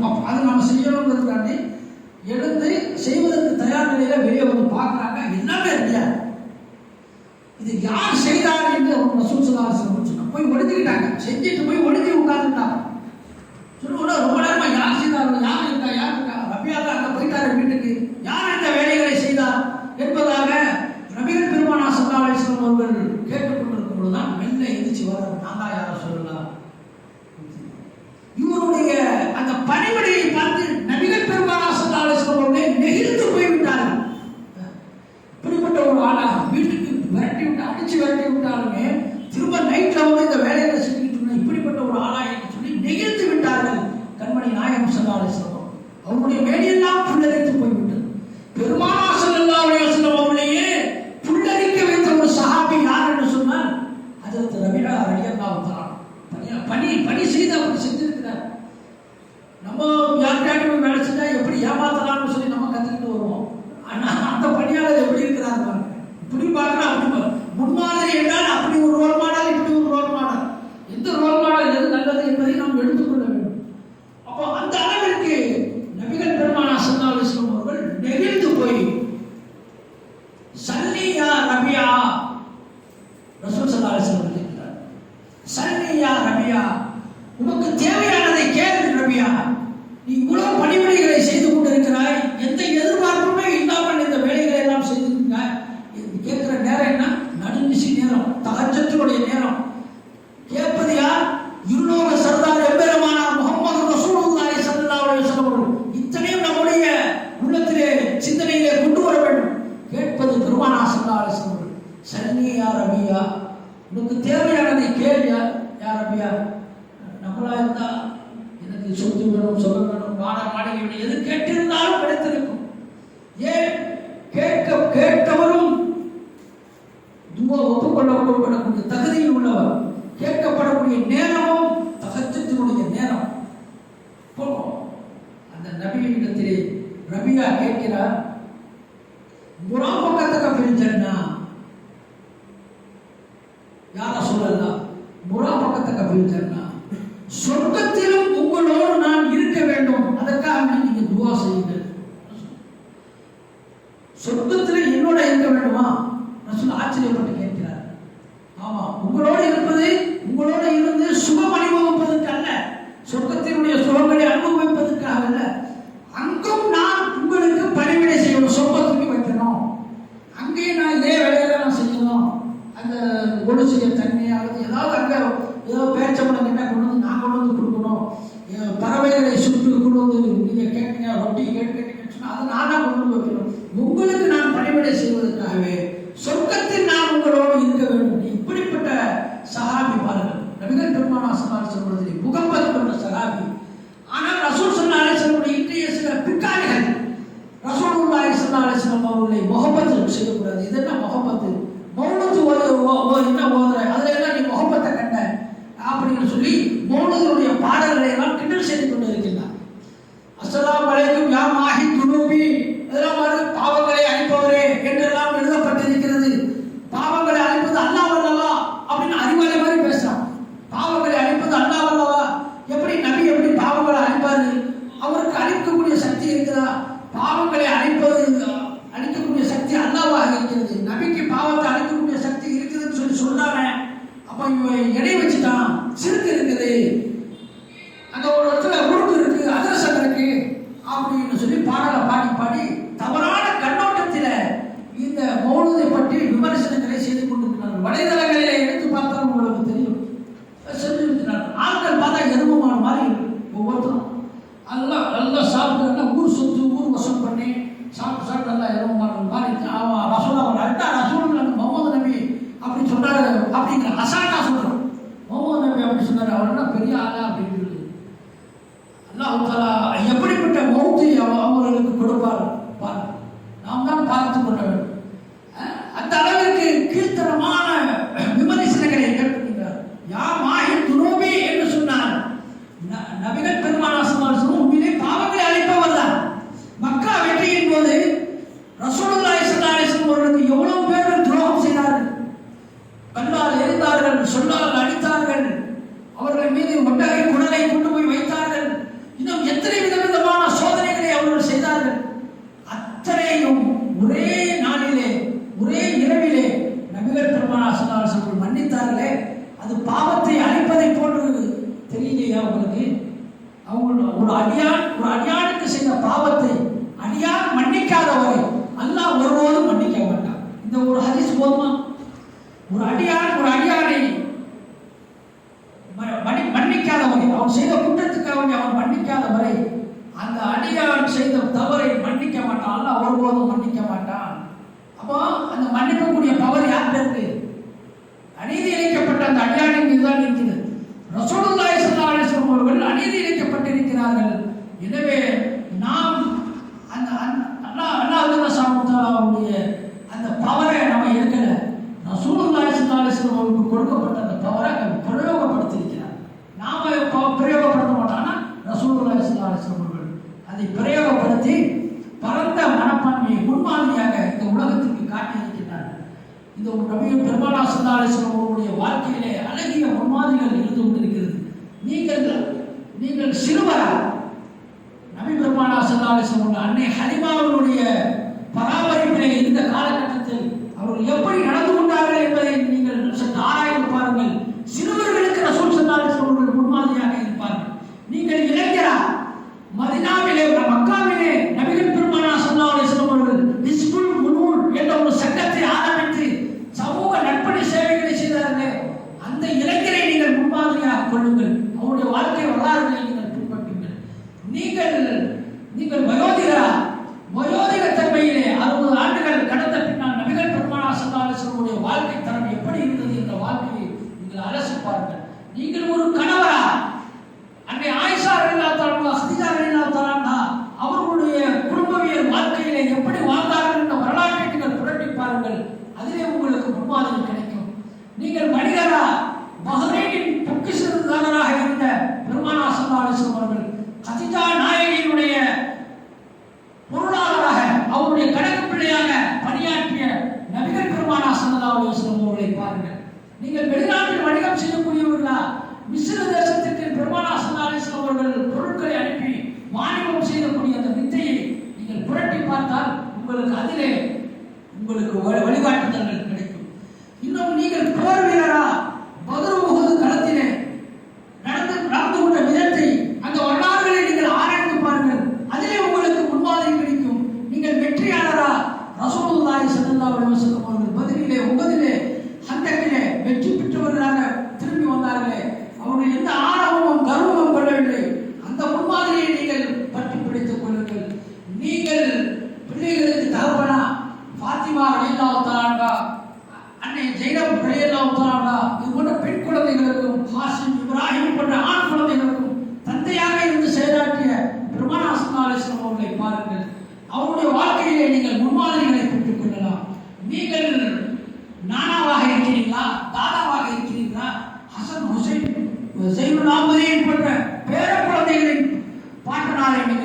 அப்போ அதை நம்ம செய்யணுங்கிறதுக்காண்டி எடுத்து செய்வதற்கு தயார் நிலையில வெளியே வந்து பார்க்குறாங்க. என்னங்க இல்லையா இது யார் செய்தார் என்று ரசூல் சொல்லாசன் போய் ஒடுக்கிட்டாங்க. செஞ்சுட்டு போய் ஒடுக்கி உட்கார்ந்துட்டாங்க சொல்லுவோட ரொம்ப நேரமா யார் செய்தார் யார் இருக்கா? யார் இருக்கா? ரபியா தான் அங்கே போயிட்டாரு வீட்டுக்கு. யார் இந்த வேலைகளை செய்தார் என்பதாக ரபிகள் பெருமானா சல்லாசன் ஒருவர் கேட்டுக்கொண்டிருக்கும் பொழுதுதான் மெல்ல எதிர்ச்சி வர நான் தான் யாரை சொல்லலாம் எப்படி இருக்கிறார் பாருங்க. இப்படி பாருங்க அப்படி வேணும் சொல்ல வேணும் பாடம் ஆடுகிறோம் எது கேட்டிருந்தாலும் கிடைத்திருக்கும் ஏன் சமையலை சுட்டு கொடுத்து நீங்கள் கேட்குங்க ரொட்டி கேட்குறீங்கன்னு சொன்னால் அதை நானாக கொண்டு வைக்கணும் உங்களுக்கு நான் பணிவிடை செய்வதற்காகவே சொர்க்கத்தில் அப்படின்னு சொல்லி பாடலை பாடி பாடி தவறான கண்ணோட்டத்தில் இந்த மௌனத்தை பற்றி விமர்சனங்களை செய்து கொண்டிருக்கிறார்கள். வலைதளங்களிலே எடுத்து பார்த்தால் உங்களுக்கு தெரியும். சென்றிருக்கிறார்கள். ஆண்கள் பார்த்தா எருமமான மாதிரி ஒவ்வொருத்தரும். நல்லா நல்லா சாப்பிட்டு நல்லா ஊர் சுத்து ஊர் வசம் பண்ணி சாப்பிட்டு சாப்பிட்டு நல்லா எருமமான மாதிரி அவன் ரசோலா அட்டா ரசோலா முகமது நபி அப்படி சொல்கிறாரு அப்படிங்கிற அசாட்டா சொல்கிறோம் முகமது நபி அப்படி சொன்னார். அவர் என்ன பெரிய ஆளா அப்படின்னு சொல்லி அல்லாஹ் கொடுப்பார் செய்த தவறை மன்னிக்க மாட்டான். அல்லாஹ் ஒருபோதும் மன்னிக்க மாட்டான். அப்போ அந்த மன்னிக்கக்கூடிய பவர் யாருக்கு இருக்கு அநீதி இழைக்கப்பட்ட அந்த அடியாரின் மீது தான் இருக்குது ரசோடுல்லாய் சல்லா அவர்கள் அநீதி இழைக்கப்பட்டிருக்கிறார்கள். எனவே என்பதை பரந்த மனப்பான்மையை முன்மாதிரியாக இந்த உலகத்திற்கு காட்டியிருக்கிறார் இந்த நபிய பெருமானா சுந்தாலேஸ்வரம் அவர்களுடைய வாழ்க்கையிலே அழகிய முன்மாதிரிகள் இருந்து கொண்டிருக்கிறது. நீங்கள் நீங்கள் சிறுவரா? நபி பெருமானா சுந்தாலேஸ்வரம் அன்னை ஹரிமாவனுடைய பராமரிப்பிலே இருந்த காலகட்டத்தில் அவர்கள் எப்படி நடந்து coming in. மாணவம் செய்யக்கூடிய அந்த வித்தையை நீங்கள் புரட்டி பார்த்தால் உங்களுக்கு அதிலே உங்களுக்கு வழிகாட்டுதல்கள் கிடைக்கும். இன்னும் நீங்கள் போர் வீரரா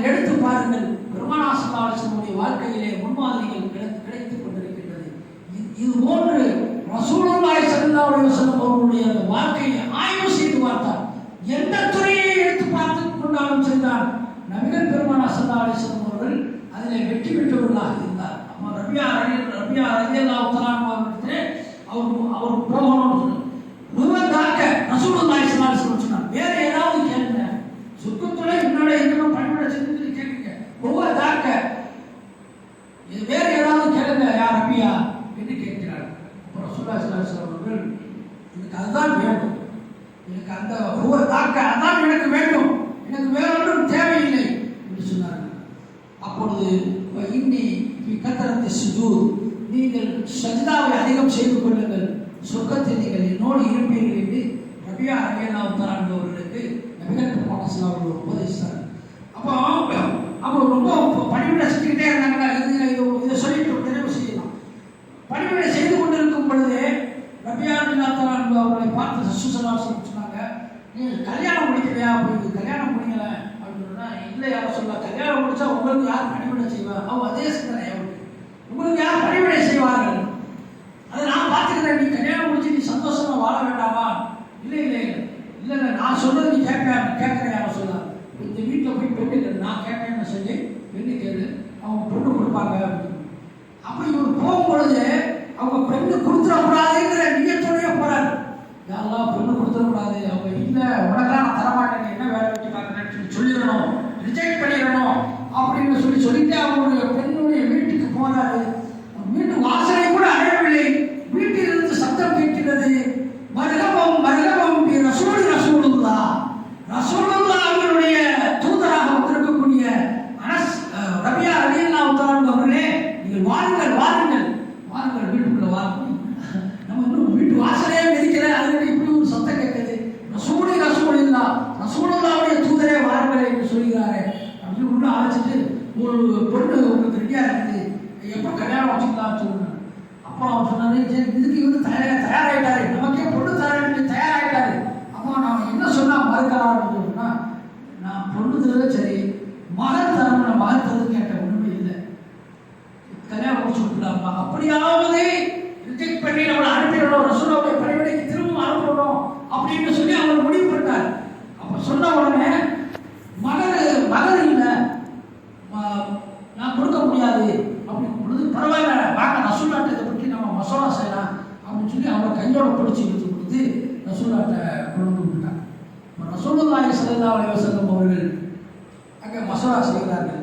நீங்கள் எடுத்து பாருங்கள். பிரம்மணாசலாசனுடைய வாழ்க்கையிலே முன்மாதிரிகள் கிடைத்துக் கொண்டிருக்கின்றது. இது போன்று ரசூலுல்லாய் சல்லா அலுவலம் அவர்களுடைய அந்த வாழ்க்கையை ஆய்வு செய்து பார்த்தார். எந்த துறையை எடுத்து பார்த்து கொண்டாலும் சென்றார் நவீன பெருமானா சல்லா அவர்கள் அதிலே வெற்றி பெற்று எனக்கு வேண்டும். எனக்கு வேறொன்றும் தேவையில்லை என்று சொன்னார்கள். அப்பொழுது இன்னி கத்தரத்தை சுதூர். நீங்கள் சஜிதாவை அதிகம் செய்து கொள்ளுங்கள். சொர்க்கத்தில் நீங்கள் என்னோடு இருப்பீர்கள் என்று ரபியா ரபியல்லா தரான் அவர்களுக்கு யார் சொல்லுவா கல்யாணம் முடிச்சா உங்களுக்கு யார் மணிமணம் செய்வா? அவ அதே கல்யாணம் அப்படியாவது ரிஜெக்ட் பண்ணி நம்மளை அனுப்பிடணும் ரசூலாவுடைய பணிவிடைக்கு திரும்ப அனுப்பணும் அப்படின்னு சொல்லி அவர் முடிவு பண்ணார் அப்ப சொன்ன உடனே மகர் மகர் இல்லை நான் கொடுக்க முடியாது அப்படின்னு பொழுது பரவாயில்ல வாங்க ரசூலாட்டை இதை பற்றி நம்ம மசோலா செய்யலாம் அப்படின்னு சொல்லி அவரை கையோட பிடிச்சி இழுத்து கொடுத்து ரசூலாட்டை கொண்டு வந்து விட்டுட்டாங்க. இப்ப ரசூலுல்லாஹி ஸல்லல்லாஹு அலைஹி வஸல்லம் அவர்கள் அங்கே மசோலா செய்கிறார்கள்.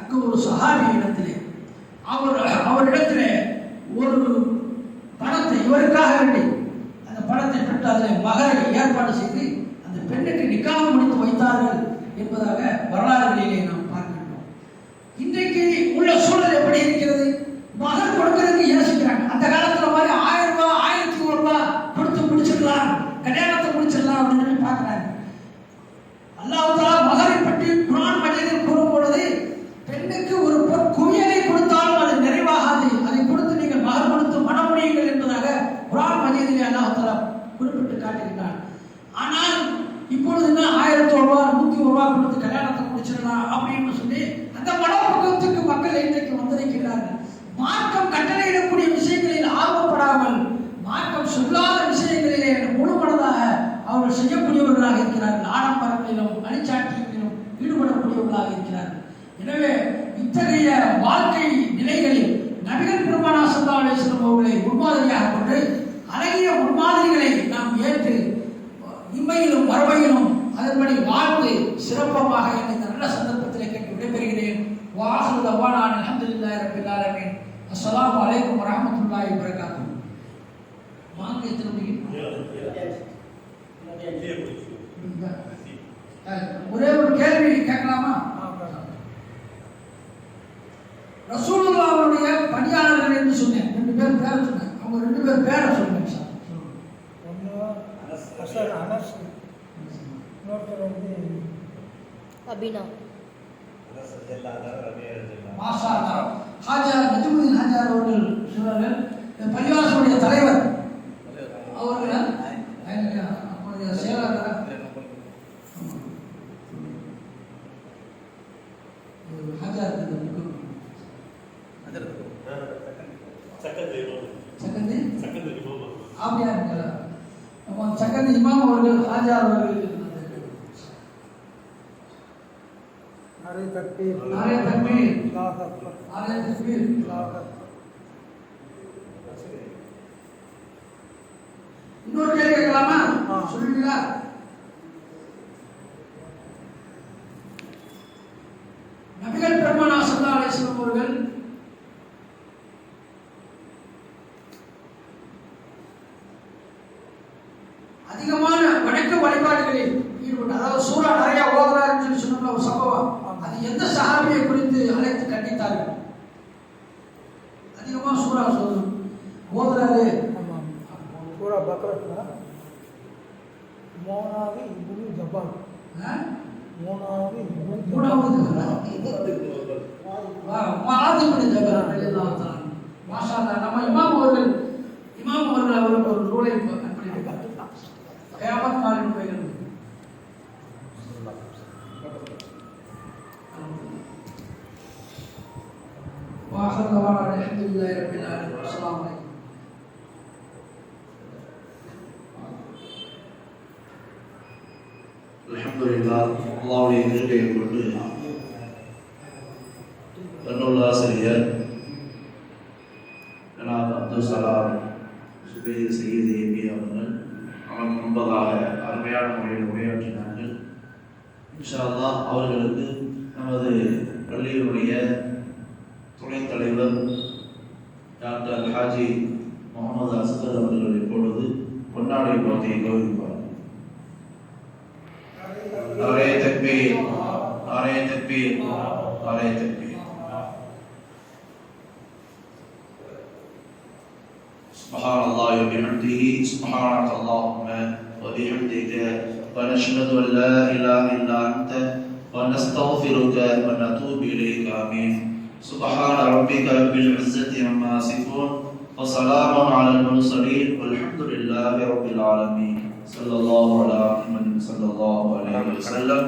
அங்கே ஒரு சஹாபி இடத்திலே அவர் அவரிடத்தில் ஒரு பணத்தை இவருக்காக வேண்டி அந்த பணத்தை பெற்று அதில் மகரை ஏற்பாடு செய்து அந்த பெண்ணுக்கு நிக்காக முடித்து வைத்தார்கள் என்பதாக வரலாறுகளிலே நாம் பார்க்கின்றோம். இன்றைக்கு உள்ள சூழல் எப்படி இருக்கிறது? மகர் கொடுக்கறதுக்கு யோசிக்கிறாங்க. அந்த காலத்தில் மாதிரி ஆயிரம் ரூபாய் ஆயிரத்தி ஒரு ரூபாய் கொடுத்து முடிச்சிடலாம் கல்யாணத்தை முடிச்சிடலாம் அப்படின்னு சொல்லி பார்க்குறாங்க அல்லாஹ் தஆலா மகரை பற்றி குர்ஆன் மஜீதில் கூறும் பொழுது பெண்ணுக்கு ஒரு பொற் குவியலை கொடுத்தாலும் அது நிறைவாகாது அதை கொடுத்து நீங்கள் மகர் கொடுத்து மனம் முடியுங்கள் என்பதாக குர்ஆன் மஜீதிலே அல்லாஹ் தஆலா குறிப்பிட்டு ஆனால் இப்பொழுது என்ன? ஆயிரத்தி ஒரு ரூபா நூத்தி ஒரு ரூபா கொடுத்து கல்யாணத்தை முடிச்சிடலாம் அப்படின்னு சொல்லி அந்த மனப்பக்குவத்துக்கு மக்கள் இன்றைக்கு வந்திருக்கிறார்கள். மார்க்கம் கட்டளையிடக்கூடிய விஷயங்களில் ஆர்வப்படாமல் மார்க்கம் சொல்லாத விஷயங்களிலே முழு மனதாக அவர்கள் செய்யக்கூடியவர்களாக இருக்கிறார்கள். ஆடம்பரங்களிலும் அழிச்சாட்டியங்களிலும் ஈடுபடக்கூடியவர்களாக இருக்கிறார்கள். எனவே இத்தகைய வாழ்க்கை நிலைகளில் நபிகள் பெருமானா சல்லா அலிஸ்லம் அவர்களை முன்மாதிரியாக கொண்டு அழகிய முன்மாதிரிகளை ஏற்று இம்மையிலும் மறுமையிலும் அதன்படி வாழ்ந்து சிறப்பமாக இந்த நல்ல சந்தர்ப்பத்திலே கேட்டு விடைபெறுகிறேன். வாசல் தவானான் அல்ஹம்துலில்லாஹி ரப்பில் ஆலமீன். அஸ்ஸலாமு அலைக்கும் வரஹ்மத்துல்லாஹி வபரகாத்துஹு. வாங்க ஒரே ஒரு கேள்வி கேட்கலாமா? ரசூலுல்லாவுடைய பணியாளர்கள் என்று சொன்னேன். ரெண்டு பேர் பேரை சொன்னேன். அவங்க ரெண்டு பேர் பேரை சொன்னேன் சார். அசர் அனஸ் இன்னொருத்தர் வந்து அபினவ் மாஷா. ஹாஜர் நஜமுதீன் ஹாஜர் அவர்கள் சொன்னார்கள் இந்த பள்ளிவாசலுடைய தலைவர் அவர்கள் அவருடைய செயலாளர் ஹாஜர் இந்த புக்கு சக்கந்தி அப்படியா இருக்கிறா நம்ம சக்கந்தி இமாம் அவர்கள் ஹாஜர் அவர்கள் நிறைய தக்பீர். நாரே தக்பீர். அல்லாஹ் அக்பர் ஆலய தக்பீர். அல்லாஹ் அக்பர் இன்னொரு கேள்வி கேட்கலாமா. சொல்லுவீங்களா நபிகள் பெருமானா சல்லா அலிஸ்லாம் அவர்கள் மாஷா நம்ம இமாம் அவர்கள் இமாம் அவர்கள் அவருக்கு ஒரு நூலை அல்லாவுடைய இருக்கையை கொண்டு தன்னூலாசிரியர் ஜனாப் அப்துல் சலாம் சுபேர் செய்தி ஏபி அவர்கள் அவன் முன்பதாக அருமையான முறையில் உரையாற்றினார்கள். இன்ஷால்லா அவர்களுக்கு நமது பள்ளியினுடைய துணைத் தலைவர் டாக்டர் ஹாஜி முகமது அஸ்கர் அவர்கள் இப்பொழுது பொன்னாடை போட்டியை கௌரவிப்பார் تكبير نعرہ تکبیر نعرہ تکبیر سبحان الله وبحمده. سبحانك اللهم وبحمدك ونشهد أن لا إله إلا أنت ونستغفرك ونتوب إليك. آمين. سبحان ربك رب العزة عما يصفون وسلام على المرسلين. والحمد لله رب العالمين. صلى الله على محمد صلى الله عليه وسلم.